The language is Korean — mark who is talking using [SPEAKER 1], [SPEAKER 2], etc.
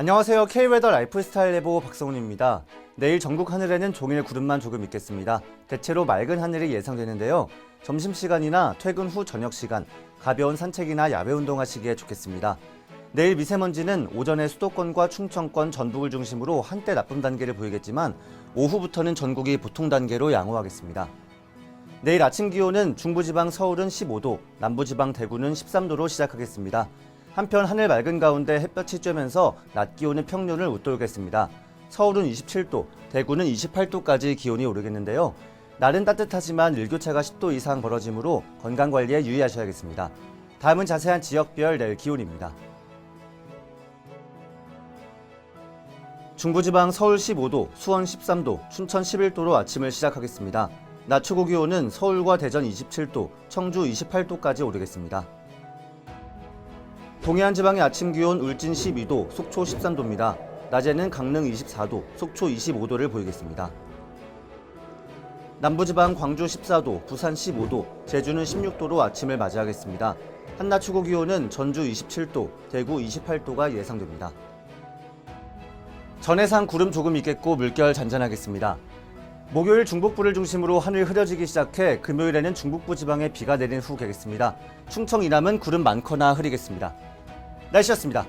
[SPEAKER 1] 안녕하세요. K웨더 라이프스타일 예보 박성훈입니다. 내일 전국 하늘에는 종일 구름만 조금 있겠습니다. 대체로 맑은 하늘이 예상되는데요. 점심시간이나 퇴근 후 저녁 시간, 가벼운 산책이나 야외 운동하시기에 좋겠습니다. 내일 미세먼지는 오전에 수도권과 충청권, 전북을 중심으로 한때 나쁨 단계를 보이겠지만 오후부터는 전국이 보통 단계로 양호하겠습니다. 내일 아침 기온은 중부지방 서울은 15도, 남부지방 대구는 13도로 시작하겠습니다. 한편 하늘 맑은 가운데 햇볕이 쬐면서 낮 기온은 평년을 웃돌겠습니다. 서울은 27도, 대구는 28도까지 기온이 오르겠는데요. 날은 따뜻하지만 일교차가 10도 이상 벌어지므로 건강 관리에 유의하셔야겠습니다. 다음은 자세한 지역별 내일 기온입니다. 중부지방 서울 15도, 수원 13도, 춘천 11도로 아침을 시작하겠습니다. 낮 최고 기온은 서울과 대전 27도, 청주 28도까지 오르겠습니다. 동해안 지방의 아침 기온 울진 12도, 속초 13도입니다. 낮에는 강릉 24도, 속초 25도를 보이겠습니다. 남부지방 광주 14도, 부산 15도, 제주는 16도로 아침을 맞이하겠습니다. 한낮 최고 기온은 전주 27도, 대구 28도가 예상됩니다. 전해상 구름 조금 있겠고 물결 잔잔하겠습니다. 목요일 중북부를 중심으로 하늘 흐려지기 시작해 금요일에는 중북부 지방에 비가 내린 후 개겠습니다. 충청 이남은 구름 많거나 흐리겠습니다. 날씨였습니다.